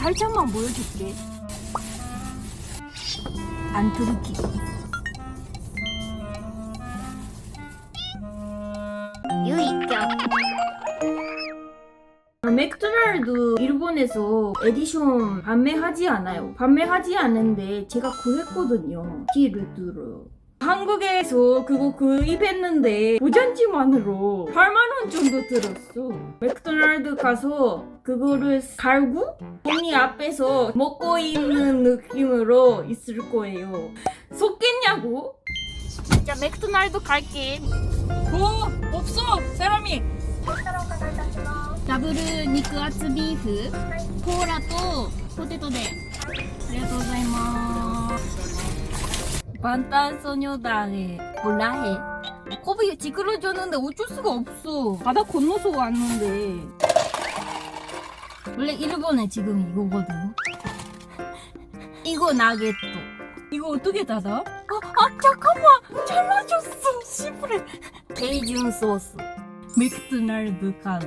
살짝만 보여줄게. 안 들이키고. 유익격. 맥도날드 일본에서 에디션 판매하지 않아요. 판매하지 않는데 제가 구했거든요. 기를 들어. 한국에서 그거 구입했는데 보전지만으로 8만 원 정도 들었어. 맥도날드 가서 그거를 갈고 언니 앞에서 먹고 있는 느낌으로 있을 거예요. 속겠냐고? 진짜 맥도날드 갈게. 뭐 없어 사람이 ダブル肉厚ビーフコーラとポテトでありがとうございます 반탄소녀당의 몰라해. 거기 지그러졌는데 어쩔 수가 없어. 바다 건너서 왔는데. 원래 일본에 지금 이거거든. 이거 나겠어 이거 어떻게 닫아? 아, 아 잠깐만! 잘라줬어! 시부레. 베이징 소스. 맥스날드 카드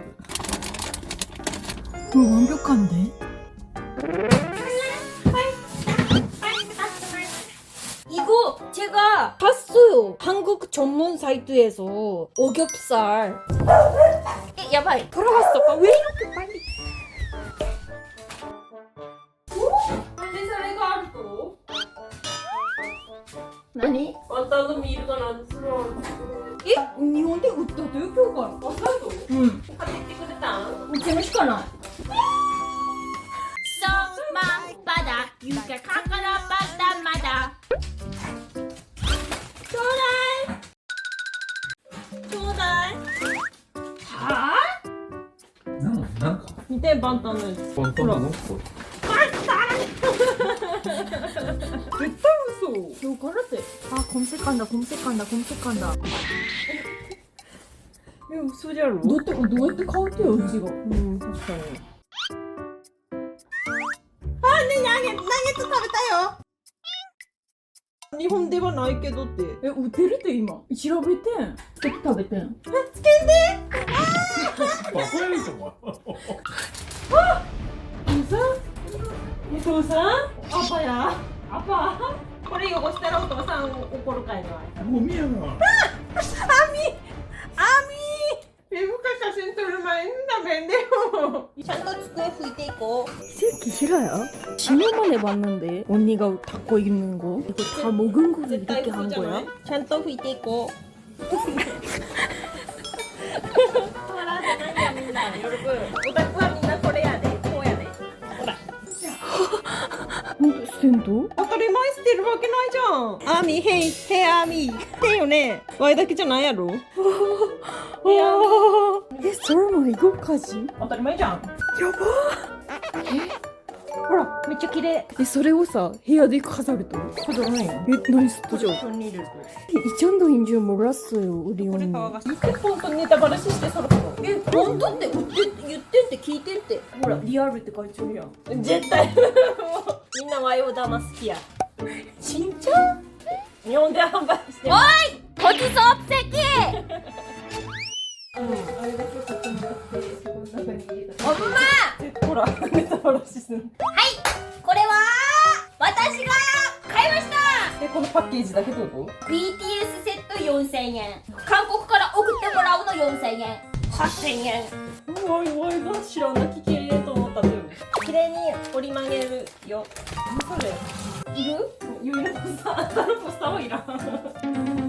이거 어, 완벽한데? 제가 봤어요. 한국 전문 사이트에서 오겹살. 야, 야발, 돌아왔어. 오빠. 왜 이렇게 빨리? 아니, 왔다가 미르가 난스러워. 에? 예? 아, 니한테 웃다 대교가. 왔다 응. 같이 찍으랬다. 어, 재밌잖아. So my bada, you. 2대 반다는 뻔뻔한あ?됐다 웃어 겨우 갈았대 아 검색한다 검색한다 검색한다 야 웃으자로 너한테 너한테てようちが。うん確かに。あねえ何何月食べたよ。日本ではないけどって。え売ってるって今。調べてん。ちょっと食べてん。つけんで。 カやりとかお父さんアパやアパこれ汚したらお父さん怒るかいなゴミやなアミペブカ写真撮る前にダメだよちゃんと机拭いていこう 새끼 실화야? 10년 만에 봤는데 언니가 닦고 있는 거 이거 다 먹은 거를 絶対 이렇게 嘘 한 じゃな 거야? いちゃんと拭 いていこう笑ってないよみんな喜ぶオタクはみんなこれやでこうやでほら 어, 스탠드? 当たり前捨てるわけないじゃんアーミーヘイヘイアーミーヘイよねワイだけじゃないやろ 와, 에 설마 이거까지? 当たり前じゃんやば ほらめっちゃ綺麗 에, それをさ 해야 돼飾ると? 飾らないよ 에, 나이스 도죠. 一緒に入れる 이 정도인 줄 몰랐어요, 우리 これ 언니. 顔が見て本当にネタバラシしてそろそろえ、本当って言って言ってって聞いてって。ほら、リアルって書いてるやん。絶対もうみんなワイを騙す気や 진짜? 日本で販売してる 거짓 없애기! あれだけ買ってもらってそこの中に入れた 엄마! ほらネタバラシするこれは私が買いました。えこのパッケージだけどうぞ BTS セット4000円。韓国から送ってもらうの4000円。8000円。ワイワイが知らなき綺麗と思ったんだよね綺麗に折り曲げるよ。何それ？いる？ゆいのポスターあんターはいらん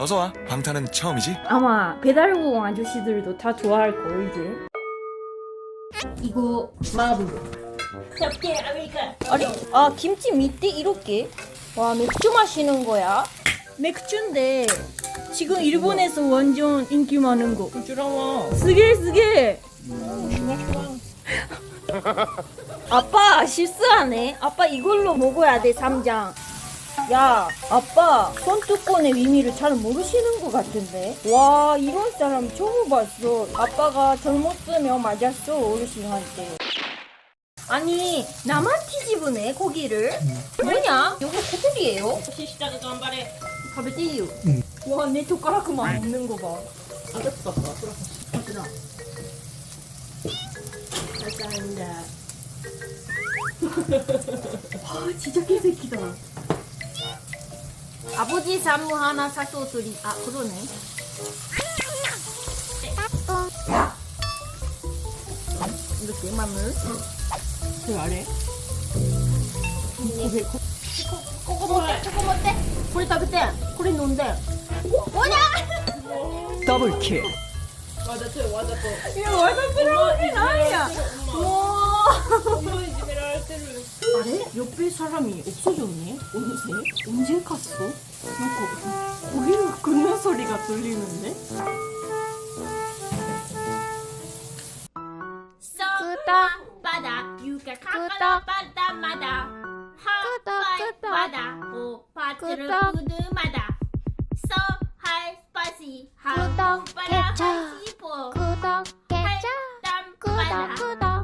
어서 와. 방탄은 처음이지? 아마 배달공 아저씨들도 다 좋아할 걸 이제. 이거 마블. 캡틴 아메리카 아니, 아 김치 밑에 이렇게. 와 맥주 마시는 거야? 맥주인데 지금 일본에서 완전 인기 많은 거. 부드러워. 쓰게 쓰게. 아빠 실수하네. 아빠 이걸로 먹어야 돼 삼장. 야, 아빠 손뚜껑의 의미를 잘 모르시는 것 같은데. 와, 이런 사람 처음 봤어. 아빠가 젊었으면 맞았어 어르신한테. 아니 나만 뒤집으네 고기를. 뭐냐? 이거 고기예요? 시시다가 간발에. 가베띠유. 와, 내 젓가락만 없는 거 봐. 아겼어. 부드러워. 감사합니다. 아, 진짜 개새끼다. 아버지 사무 하나 사서 드리 아 그러네. 이렇게 마늘? 그 아래? 고개 고 그거 못해 그거 못해 그래 다 그때? 그래 놓은데. 뭐냐? 더블 킬. 맞아 저 맞아 또 이거 완전 쓰러운 게 아니야. 와. 아래 옆에 사람이 없어졌니? 언제? 언제 갔어? 그러니까 그리고 고개를 긁는 소리가 들리는데? 바다 유가 가까라 바다마다 핫바다 오파트를 부드마다 서할 스파시 핫바라 하시보 구독 깨자 구독 구독